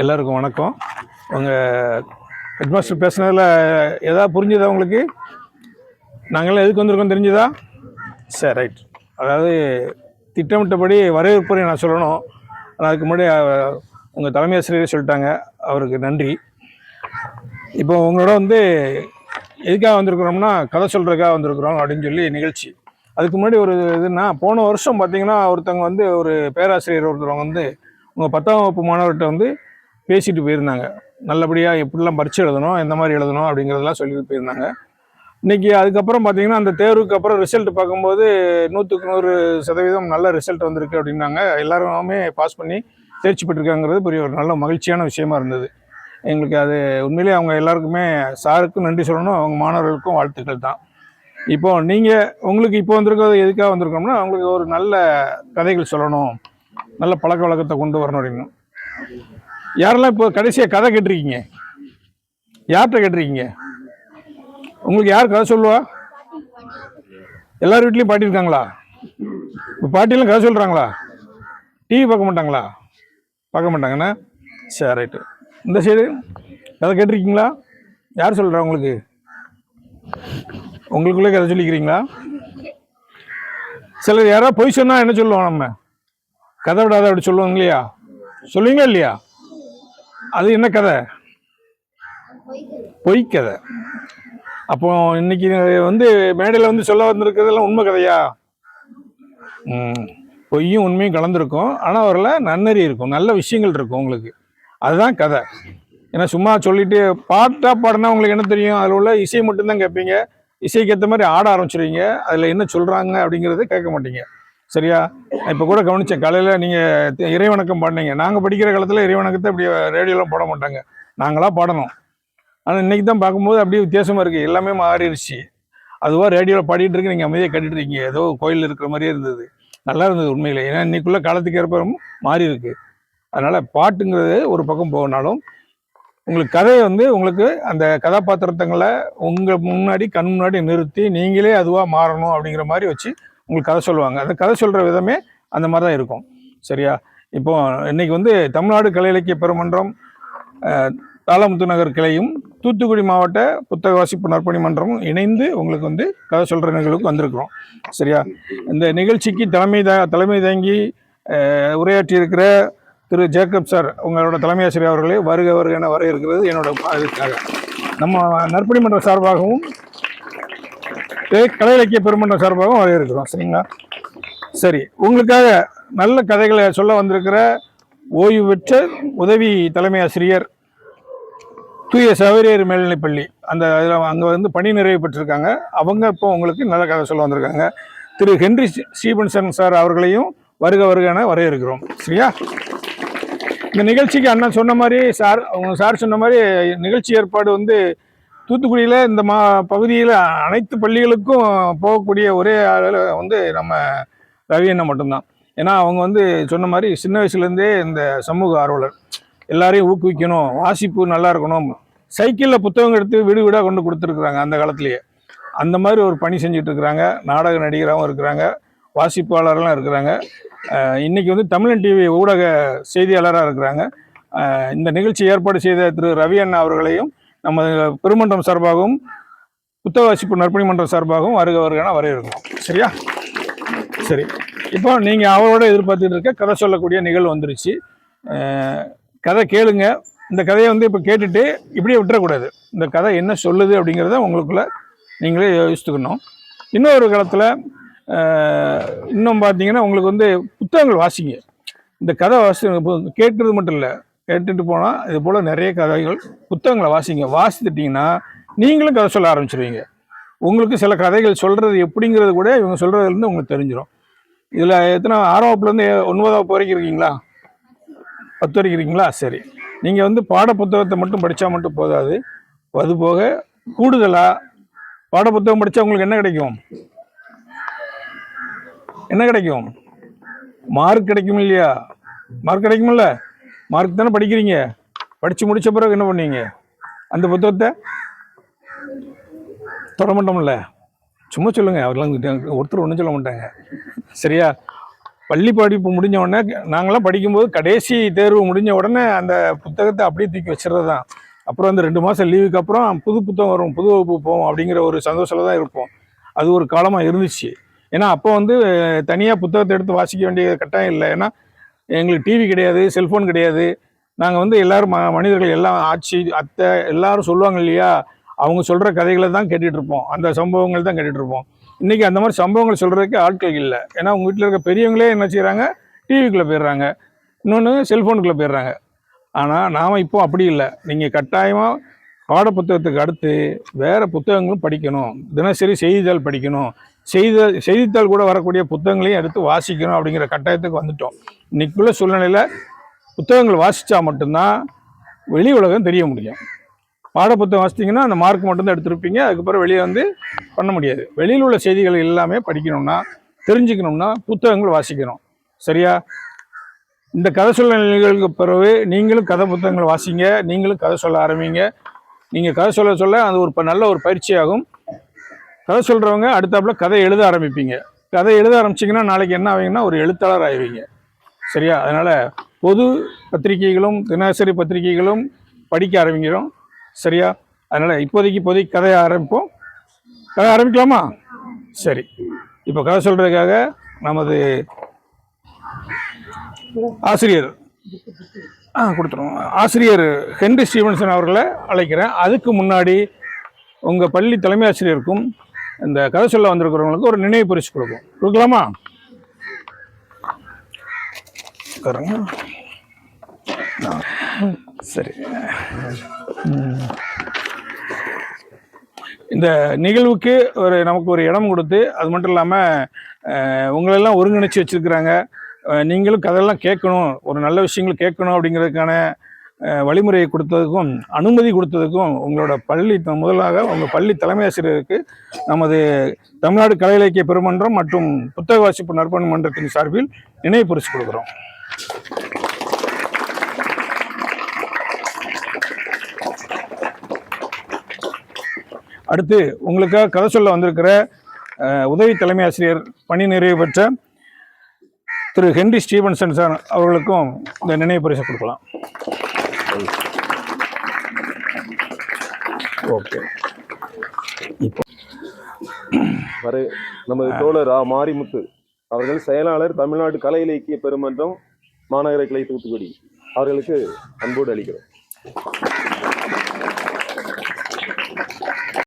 எல்லாருக்கும் வணக்கம். உங்கள் ஹெட்மாஸ்டர் பேசுனதில் எதாவது புரிஞ்சுதா உங்களுக்கு? நாங்களாம் எதுக்கு வந்திருக்கோம் தெரிஞ்சுதா? சரி ரைட். அதாவது திட்டமிட்டபடி வரவேற்புரை நான் சொல்லணும். ஆனால் அதுக்கு முன்னாடி உங்கள் தலைமை ஆசிரியரே சொல்லிட்டாங்க. அவருக்கு நன்றி. இப்போ உங்களோட வந்து எதுக்காக வந்திருக்கிறோம்னா கதை சொல்கிறதுக்காக வந்திருக்கிறோம் அப்படின்னு சொல்லி நிகழ்ச்சி. அதுக்கு முன்னாடி ஒரு இதுன்னா போன வருஷம் பார்த்தீங்கன்னா ஒருத்தவங்க வந்து ஒரு பேராசிரியர் ஒருத்தவங்க வந்து உங்கள் பத்தாம் வகுப்பு மாணவர்கிட்ட வந்து பேசிட்டு போயிருந்தாங்க. நல்லபடியாக எப்படிலாம் பரிச்சு எழுதணும் எந்த மாதிரி எழுதணும் அப்படிங்கிறதெல்லாம் சொல்லிட்டு போயிருந்தாங்க. இன்னைக்கு அதுக்கப்புறம் பார்த்தீங்கன்னா அந்த தேர்வுக்கு அப்புறம் ரிசல்ட் பார்க்கும்போது நூற்றுக்கு நூறு சதவீதம் நல்ல ரிசல்ட் வந்திருக்கு அப்படின்னாங்க. எல்லாருமே பாஸ் பண்ணி தேர்ச்சி பெற்றிருக்காங்கிறது பெரிய ஒரு நல்ல மகிழ்ச்சியான விஷயமா இருந்தது. எங்களுக்கு அது உண்மையிலேயே அவங்க எல்லாருக்குமே சாருக்கும் நன்றி சொல்லணும். அவங்க மாணவர்களுக்கும் வாழ்த்துக்கள் தான். இப்போ நீங்கள் உங்களுக்கு இப்போ வந்திருக்கிறது எதுக்காக வந்திருக்கோம்னா அவங்களுக்கு ஒரு நல்ல கதைகள் சொல்லணும். நல்ல பழக்க வழக்கத்தை கொண்டு வரணும் அப்படின்னு. யாரெல்லாம் இப்போ கடைசியாக கதை கேட்டிருக்கீங்க? யார்கிட்ட கேட்டிருக்கீங்க? உங்களுக்கு யார் கதை சொல்லுவா? எல்லார் வீட்லேயும் பாட்டி இருக்காங்களா? இப்போ பாட்டிலாம் கதை சொல்கிறாங்களா டிவி பார்க்க மாட்டாங்களா? பார்க்க மாட்டாங்கண்ணா சரி ரைட்டு இந்த சைடு கதை கேட்டிருக்கீங்களா? யார் சொல்கிறா உங்களுக்கு? உங்களுக்குள்ளே கதை சொல்லிக்கிறீங்களா? சிலர் யாராவது பொய் சொன்னால் என்ன சொல்லுவோம் நம்ம? கதை விடாத அப்படி சொல்லுவாங்க இல்லையா? சொல்லுவீங்களா இல்லையா? அது என்ன கதை? பொய் கதை. அப்போ இன்னைக்கு வந்து மேடையில் வந்து சொல்ல வந்திருக்கிறதெல்லாம் உண்மை கதையா? ம். பொய்யும் உண்மையும் கலந்துருக்கும். ஆனால் அவரில் நன்னறி இருக்கும். நல்ல விஷயங்கள் இருக்கும் உங்களுக்கு. அதுதான் கதை. ஏன்னா சும்மா சொல்லிட்டு பாட்டாக பாடினா உங்களுக்கு என்ன தெரியும்? அதில் உள்ள இசை மட்டும்தான் கேட்பீங்க. இசைக்கு ஏற்ற மாதிரி ஆட ஆரம்பிச்சிருவீங்க. அதில் என்ன சொல்கிறாங்க அப்படிங்கிறத கேட்க மாட்டீங்க. சரியா? இப்போ கூட கவனிச்சேன் காலையில் நீங்கள் இறைவணக்கம் பாடினீங்க. நாங்கள் படிக்கிற காலத்தில் இறைவணக்கத்தை அப்படி ரேடியோலாம் போட மாட்டாங்க. நாங்களாக பாடணும். ஆனால் இன்றைக்கி தான் பார்க்கும்போது அப்படியே வித்தியாசமாக இருக்குது எல்லாமே மாறிடுச்சு. அதுவாக ரேடியோவில் பாடிட்டு இருக்கு நீங்கள் அமைதியாக கட்டிட்டு இருக்கீங்க. ஏதோ கோயில் இருக்கிற மாதிரியே இருந்தது. நல்லா இருந்தது உண்மையில். ஏன்னா இன்னைக்குள்ள காலத்துக்கு ஏற்ப மாறி இருக்கு. அதனால் பாட்டுங்கிறது ஒரு பக்கம் போகனாலும் உங்களுக்கு கதையை வந்து உங்களுக்கு அந்த கதாபாத்திரத்தங்களை உங்கள் முன்னாடி கண் முன்னாடி நிறுத்தி நீங்களே அதுவாக மாறணும் அப்படிங்கிற மாதிரி வச்சு உங்களுக்கு கதை சொல்லுவாங்க. அந்த கதை சொல்கிற விதமே அந்த மாதிரி தான் இருக்கும். சரியா? இப்போ இன்னைக்கு வந்து தமிழ்நாடு கலை இலக்கிய பெருமன்றம் தாளமுத்து நகர் கிளையும் தூத்துக்குடி மாவட்ட புத்தக வாசிப்பு நற்பணி மன்றமும் இணைந்து உங்களுக்கு வந்து கதை சொல்கிற நிகழ்வுக்கு வந்திருக்கிறோம். சரியா? இந்த நிகழ்ச்சிக்கு தலைமை த தலைமை தாங்கி உரையாற்றி உரையாற்றியிருக்கிற திரு ஜேக்கப் சார் உங்களோட தலைமை ஆசிரியர் அவர்களே வருக வருக என வர இருக்கிறது என்னோட இதுக்காக நம்ம நற்பணி மன்ற சார்பாகவும் கலை- இலக்கிய பெருமன்ற சார்பாகவும் வர இருக்கிறோம் சரிங்களா? சரி உங்களுக்காக நல்ல கதைகளை சொல்ல வந்திருக்கிற ஓய்வு பெற்ற உதவி தலைமை ஆசிரியர் தூய சவேரியர் மேல்நிலைப்பள்ளி. அந்த இதில் அங்கே வந்து பணி நிறைவு பெற்றிருக்காங்க. அவங்க இப்போ உங்களுக்கு நல்ல கதை சொல்ல வந்திருக்காங்க. திரு ஹென்றி ஸ்டீபன்சன் சார் அவர்களையும் வருக வருகன வரையறுக்கிறோம் சரியா? இந்த நிகழ்ச்சிக்கு அண்ணன் சொன்ன மாதிரி சார் அவங்க சார் சொன்ன மாதிரி நிகழ்ச்சி ஏற்பாடு வந்து தூத்துக்குடியில் இந்த மா பகுதியில் அனைத்து பள்ளிகளுக்கும் போகக்கூடிய ஒரே ஆள் வந்து நம்ம ரவி அண்ணன் மட்டும்தான். ஏன்னா அவங்க வந்து சொன்ன மாதிரி சின்ன வயசுலேருந்தே இந்த சமூக ஆர்வலர். எல்லாரையும் ஊக்குவிக்கணும் வாசிப்பு நல்லா இருக்கணும். சைக்கிளில் புத்தகம் எடுத்து வீடு வீடாக கொண்டு கொடுத்துருக்குறாங்க அந்த காலத்துலேயே. அந்த மாதிரி ஒரு பணி செஞ்சுட்டு இருக்கிறாங்க நாடக நடிகராகவும் இருக்கிறாங்க. வாசிப்பாளரெலாம் இருக்கிறாங்க. இன்றைக்கி வந்து தமிழன் டிவி ஊடக செய்தியாளராக இருக்கிறாங்க. இந்த நிகழ்ச்சி ஏற்பாடு செய்த திரு ரவி அண்ணா அவர்களையும் நம்ம பெருமன்றம் சார்பாகவும் புத்தக வாசிப்பு நற்பணி மன்றம் சார்பாகவும் வருக வருகான வரையிருக்கோம் சரியா? சரி. இப்போ நீங்கள் அவரோட எதிர்பார்த்துட்டு இருக்க கதை சொல்லக்கூடிய நிகழ்வு வந்துருச்சு. கதை கேளுங்க. இந்த கதையை வந்து இப்போ கேட்டுட்டு இப்படியே விட்டுறக்கூடாது. இந்த கதை என்ன சொல்லுது அப்படிங்கிறத உங்களுக்குள்ள நீங்களே யோசித்துக்கணும். இன்னொரு காலத்தில் இன்னும் பார்த்தீங்கன்னா உங்களுக்கு வந்து புத்தகங்கள் வாசிங்க. இந்த கதை வாசி கேட்குறது மட்டும் இல்லை. கேட்டுட்டு போனால் இது போல் நிறைய கதைகள் புத்தகங்களை வாசிங்க. வாசித்துட்டீங்கன்னா நீங்களும் கதை சொல்ல ஆரம்பிச்சிருவீங்க. உங்களுக்கு சில கதைகள் சொல்கிறது எப்படிங்கிறது கூட இவங்க சொல்கிறதுலேருந்து உங்களுக்கு தெரிஞ்சிடும் இதில் எத்தனை ஆறாம் வகுப்புலேருந்து ஒன்பதாம் வகுப்பு வரைக்கும் இருக்கீங்களா? பத்து வரைக்கும் இருக்கீங்களா? சரி. நீங்கள் வந்து பாட புத்தகத்தை மட்டும் படித்தா மட்டும் போதாது. அது போக கூடுதலாக பாட புத்தகம் படித்தா உங்களுக்கு என்ன கிடைக்கும்? என்ன கிடைக்கும்? மார்க் கிடைக்கும் இல்லையா? மார்க் கிடைக்கும்ல மார்க் தானே படிக்கிறீங்க? படித்து முடித்த பிறகு என்ன பண்ணுவீங்க அந்த புத்தகத்தை தொட மாட்டோம்ல? சும்மா சொல்லுங்க. அவர்லாம் ஒருத்தர் ஒன்றும் சொல்ல மாட்டாங்க. சரியா? பள்ளி படிப்பு முடிஞ்ச உடனே நாங்களாம் படிக்கும்போது கடைசி தேர்வு முடிஞ்ச உடனே அந்த புத்தகத்தை அப்படியே தூக்கி வச்சுறது தான் அப்புறம் அந்த ரெண்டு மாதம் லீவுக்கு அப்புறம் புது புத்தகம் வரும். புது வகுப்பு போவோம் அப்படிங்கிற ஒரு சந்தோஷத்தில் தான் இருப்போம். அது ஒரு காலமாக இருந்துச்சு. ஏன்னா அப்போ வந்து தனியாக புத்தகத்தை எடுத்து வாசிக்க வேண்டிய கட்டாயம் இல்லை. ஏன்னா எங்களுக்கு டிவி கிடையாது செல்ஃபோன் கிடையாது. நாங்கள் வந்து எல்லோரும் ம மனிதர்கள் எல்லாம் ஆட்சி அத்தை எல்லாரும் சொல்லுவாங்க இல்லையா? அவங்க சொல்கிற கதைகளை தான் கேட்டுட்ருப்போம் அந்த சம்பவங்கள் தான் கேட்டுட்ருப்போம் இன்றைக்கி அந்த மாதிரி சம்பவங்கள் சொல்கிறதுக்கு ஆட்கள் இல்லை. ஏன்னா உங்கள் வீட்டில் இருக்க பெரியவங்களே என்ன செய்கிறாங்க டிவிக்குள்ளே போயிடுறாங்க. இன்னொன்று செல்ஃபோனுக்குள்ளே போயிடுறாங்க. ஆனால் நாம் இப்போ அப்படி இல்லை. நீங்கள் கட்டாயமாக பாடப்புத்தகத்துக்கு அடுத்து வேறு புத்தகங்களும் படிக்கணும். தினசரி செய்தித்தாள் படிக்கணும். செய்த செய்தித்தாள் கூட வரக்கூடிய புத்தகங்களையும் எடுத்து வாசிக்கணும் அப்படிங்கிற கட்டாயத்துக்கு வந்துட்டோம். இன்னைக்குள்ள சூழ்நிலையில் புத்தகங்கள் வாசித்தா மட்டும்தான் வெளி உலகம் தெரிய முடியும். பாடப்புத்தகம் வாசித்தீங்கன்னா அந்த மார்க் மட்டும்தான் எடுத்திருப்பீங்க. அதுக்கப்புறம் வெளியே வந்து பண்ண முடியாது. வெளியில் உள்ள செய்திகள் எல்லாமே படிக்கணும்னா தெரிஞ்சுக்கணும்னா புத்தகங்கள் வாசிக்கணும். சரியா? இந்த கதை சொல்ல நிகழ்வுக்கு பிறகு நீங்களும் கதை புத்தகங்கள் வாசிங்க. நீங்களும் கதை சொல்ல ஆரம்பிங்க. நீங்கள் கதை சொல்ல சொல்ல அது ஒரு நல்ல ஒரு பயிற்சியாகும். கதை சொல்கிறவங்க அடுத்தாப்புல கதை எழுத ஆரம்பிப்பீங்க. கதை எழுத ஆரம்பிச்சிங்கன்னா நாளைக்கு என்ன ஆவீங்கன்னா ஒரு எழுத்தாளர் ஆயிடுவீங்க. சரியா? அதனால் பொது பத்திரிகைகளும் தினசரி பத்திரிகைகளும் படிக்க ஆரம்பிக்கிறோம். சரியா? அதனால் இப்போதைக்கு இப்போதைக்கு கதையை ஆரம்பிப்போம். கதை ஆரம்பிக்கலாமா? சரி. இப்போ கதை சொல்கிறதுக்காக நமது ஆசிரியர் ஆ கொடுத்துருவோம். ஆசிரியர் ஹென்ரி ஸ்டீவன்சன் அவர்களை அழைக்கிறேன். அதுக்கு முன்னாடி உங்கள் பள்ளி தலைமை ஆசிரியருக்கும் இந்த கதை சொல்ல வந்திருக்கிறவங்களுக்கு ஒரு நினைவு பரிசு கொடுக்கும் கொடுக்கலாமா? சரி. இந்த நிகழ்வுக்கு ஒரு நமக்கு ஒரு இடம் கொடுத்து அது மட்டும் இல்லாமல் உங்களெல்லாம் ஒருங்கிணைச்சு வச்சுருக்குறாங்க. நீங்களும் கதையெல்லாம் கேட்கணும். ஒரு நல்ல விஷயங்கள் கேட்கணும் அப்படிங்கிறதுக்கான வழிமுறையை கொடுத்ததுக்கும் அனுமதி கொடுத்ததுக்கும் உங்களோட பள்ளி முதலாக உங்கள் பள்ளி தலைமை ஆசிரியருக்கு நமது தமிழ்நாடு கலை இலக்கிய பெருமன்றம் மற்றும் புத்தக வாசிப்பு நற்பணி மன்றத்தின் சார்பில் நினைவு பரிசு கொடுக்குறோம் அடுத்து உங்களுக்காக கதை சொல்ல வந்திருக்கிற உதவி தலைமை ஆசிரியர் பணி நிறைவு பெற்ற திரு ஹென்ரி ஸ்டீவன்சன் சார் அவர்களுக்கும் இந்த நினைவு பரிசு கொடுக்கலாம். ஓகே வரை நமது தோழர் ஆ. மாரிமுத்து அவர்கள் செயலாளர் தமிழ்நாடு கலை இலக்கிய பெருமன்றம் மாநகர கிளை தூத்துக்குடி. அவர்களுக்கு அன்போடு அளிக்கிறோம்.